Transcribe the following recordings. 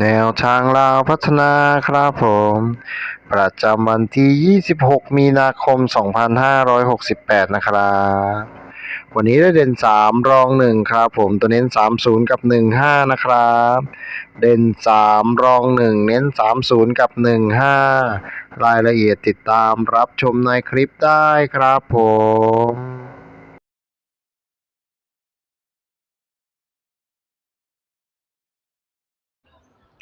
แนวทางลาวพัฒนาครับผม ประจำวันที่ 26 มีนาคม 2568 นะครับ วันนี้ได้เด่น 3 รอง 1 ครับผม ตัวเน้น 30 กับ 15 นะครับ เด่น 3 รอง 1 เน้น 30 กับ 15 รายละเอียดติดตามรับชมในคลิปได้ครับผม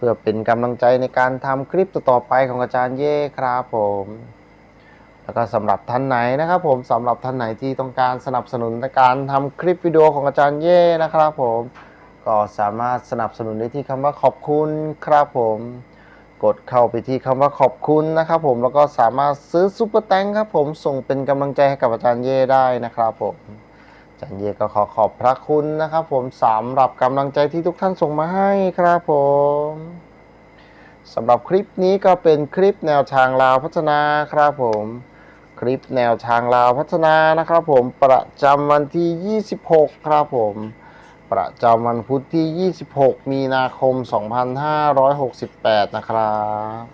พื่อเป็นกำลังใจในการทำคลิปต่อไปของอาจารย์เย่ครับผม แล้วก็สำหรับท่านไหนนะครับผมสำหรับท่านไหนที่ต้องการสนับสนุนในการทำคลิปวิดีโอของอาจารย์เย่นะครับผม ก็สามารถสนับสนุนได้ที่คำว่าขอบคุณครับผม กดเข้าไปที่คำว่าขอบคุณนะครับผมแล้วก็สามารถซื้อซุปเปอร์แตงครับผมส่งเป็นกำลังใจให้กับอาจารย์เย่ได้นะครับผม จารย์เย่ก็ขอขอบพระคุณนะครับ ผมสำหรับกำลังใจที่ทุกท่านส่งมาให้ครับผมสำหรับคลิปนี้ก็เป็นคลิปแนวทางลาวพัฒนาครับผมคลิปแนวทางลาวพัฒนานะครับผมประจำวันที่ 26 ครับผม ประจำวันพุธที่ 26 มีนาคม 2568 นะครับ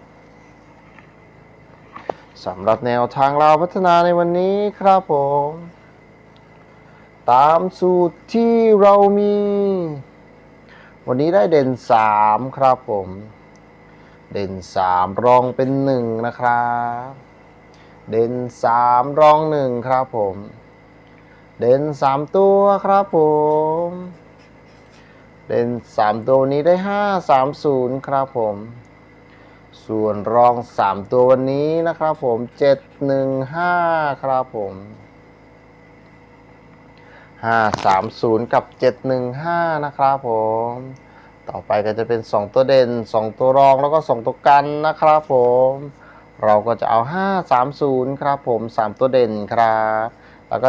สำหรับแนวทางลาวพัฒนาในวันนี้ครับผม ตามสูตรที่เรามี วันนี้ได้เด่น 3 ครับผม เด่น 3 รองเป็น 1 นะครับ เด่น 3 รอง 1 ครับผม เด่น 3 ตัวครับผม เด่น 3 ตัวนี้ได้ 5 3 0 ครับผม ส่วนรอง 3 ตัววันนี้นะครับผม 7 1 5 ครับผม 530 กับ 715 นะครับผม ต่อไปก็จะเป็น 2 ตัวเด่น 2 ตัวรองแล้วก็ 2 ตัวกันนะครับผม เราก็จะเอา 530 ครับผม 3 ตัวเด่นครับ แล้วก็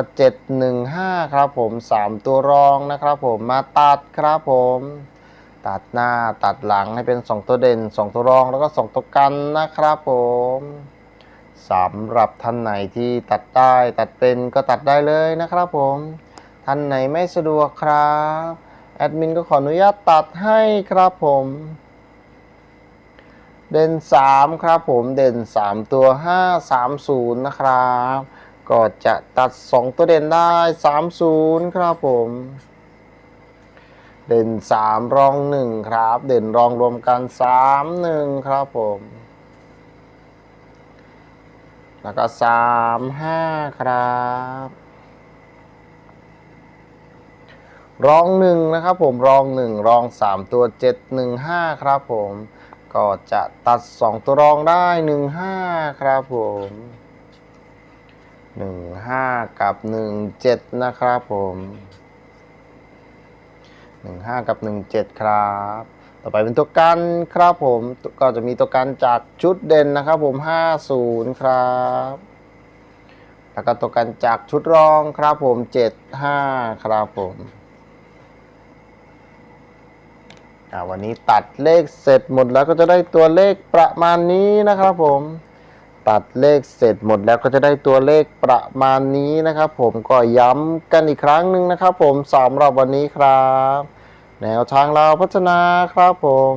715 ครับผม 3 ตัวรองนะครับผมมาตัดครับผม ตัดหน้าตัดหลังให้เป็น 2 ตัวเด่น 2 ตัวรองแล้วก็ 2 ตัวกันนะครับผมสำหรับท่านไหนที่ตัดได้ตัดเป็นก็ตัดได้เลยนะครับผม ท่านไหนไม่สะดวกครับ แอดมินก็ขออนุญาตตัดให้ครับผม เด่น 3 ครับผม เด่น 3 ตัว 5 3 0 นะครับ ก็จะตัด 2 ตัวเด่นได้ 30 ครับผม เด่น 3 รอง 1 ครับ เด่นรองรวมกัน 3 1 ครับผมแล้วก็ 3 5 ครับ รองหนึ่งนะครับผมรองหนึ่งรองสามตัวเจ็ดหนึ่งห้าครับผมก็จะตัดสองตัวรองได้หนึ่งห้าครับผมหนึ่งห้ากับหนึ่งเจ็ดนะครับผมหนึ่งห้ากับหนึ่งเจ็ดครับ ต่อไปเป็นตัวกันครับผมก็จะมีตัวกันจากชุดเด่นนะครับผมห้าศูนย์ครับแล้วก็ตัวกันจากชุดรองครับผมเจ็ดห้าครับผม อ่า วันนี้ตัดเลขเสร็จหมดแล้วก็จะได้ตัวเลขประมาณนี้นะครับผม ตัดเลขเสร็จหมดแล้วก็จะได้ตัวเลขประมาณนี้นะครับ ผมก็ย้ำกันอีกครั้งหนึ่งนะครับ ผมสำหรับวันนี้ครับ แนวทางเราพัฒนาครับผม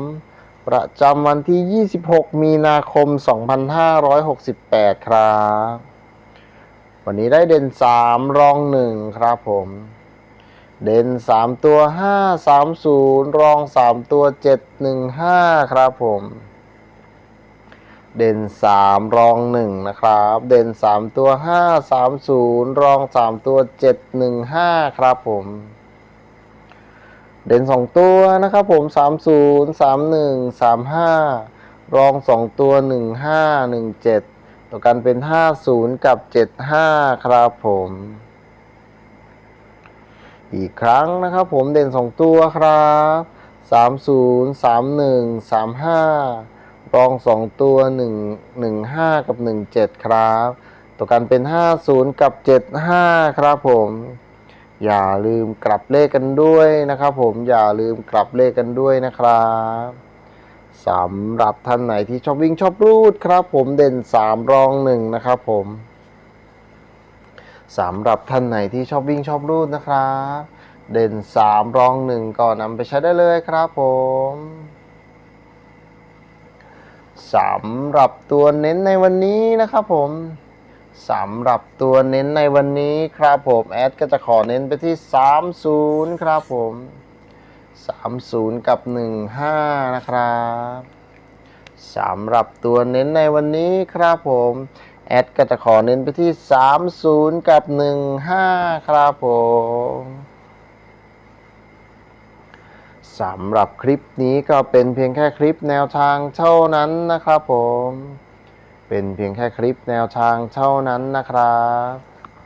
ประจำวันที่ 26 มีนาคม 2568 ครับ วันนี้ได้เด่นสามรองหนึ่งครับผม เด่นสามตัวห้าสามศูนย์รองสามตัวเจ็ดหนึ่งห้าครับผม เด่นสามรองหนึ่งนะครับ เด่นสามตัวห้าสามศูนย์รองสามตัวเจ็ดหนึ่งห้าครับผม เด่นสองตัวนะครับผมสามศูนย์สามหนึ่งสามห้ารองสองตัวหนึ่งห้าหนึ่งเจ็ดตัวกันเป็นห้าศูนย์กับเจ็ดห้าครับผม อีกครั้งนะครับผมเด่นสองตัวครับสามศูนย์สามหนึ่งสามห้ารองสองตัวหนึ่งหนึ่งห้ากับหนึ่งเจ็ดครับ ตัวกันเป็นห้าศูนย์กับเจ็ดห้าครับผม อย่าลืมกลับเลขกันด้วยนะครับผมอย่าลืมกลับเลขกันด้วยนะครับสำหรับท่านไหนที่ชอบวิ่งชอบรูดครับผมเด่นสามรองหนึ่งนะครับผม สำหรับท่านไหนที่ชอบวิ่งชอบรูดนะครับ เด่นสามรองหนึ่งก่อนนำไปใช้ได้เลยครับผมสำหรับตัวเน้นในวันนี้นะครับผมสำหรับตัวเน้นในวันนี้ครับผมแอดก็จะขอเน้นไปที่ 30 ครับผม 30 กับ 15 นะครับสำหรับตัวเน้นในวันนี้ครับผม แอดก็จะขอเน้นไปที่ 30 กับ 15 ครับผมสำหรับคลิปนี้ก็เป็นเพียงแค่คลิปแนวทางเท่านั้นนะครับผม เป็นเพียงแค่คลิปแนวทางเท่านั้นนะครับ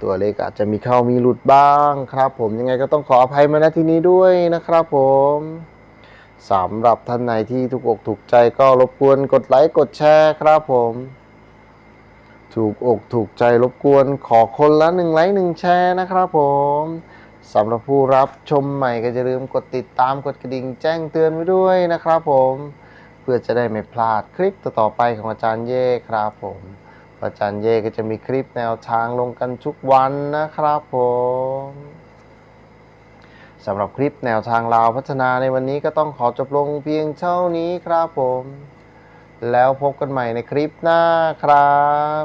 ตัวเลขอาจจะมีเข้ามีหลุดบ้างครับ ผมยังไงก็ต้องขออภัยมาณที่นี้ด้วยนะครับผมสำหรับท่านไหนที่ถูกอกถูกใจก็รบกวนกดไลค์กดแชร์ครับผม ถูกอกถูกใจรบกวนขอคนละหนึ่งไลค์หนึ่งแชร์นะครับผมสำหรับผู้รับชมใหม่ก็จะลืมกดติดตามกดกระดิ่งแจ้งเตือนไว้ด้วยนะครับผมเพื่อจะได้ไม่พลาดคลิปต่อๆไปของอาจารย์เย่ครับผมอาจารย์เย่ก็จะมีคลิปแนวทางลงกันทุกวันนะครับผมสำหรับคลิปแนวทางลาวพัฒนาในวันนี้ก็ต้องขอจบลงเพียงเท่านี้ครับผม แล้วพบกันใหม่ในคลิปหน้าครับ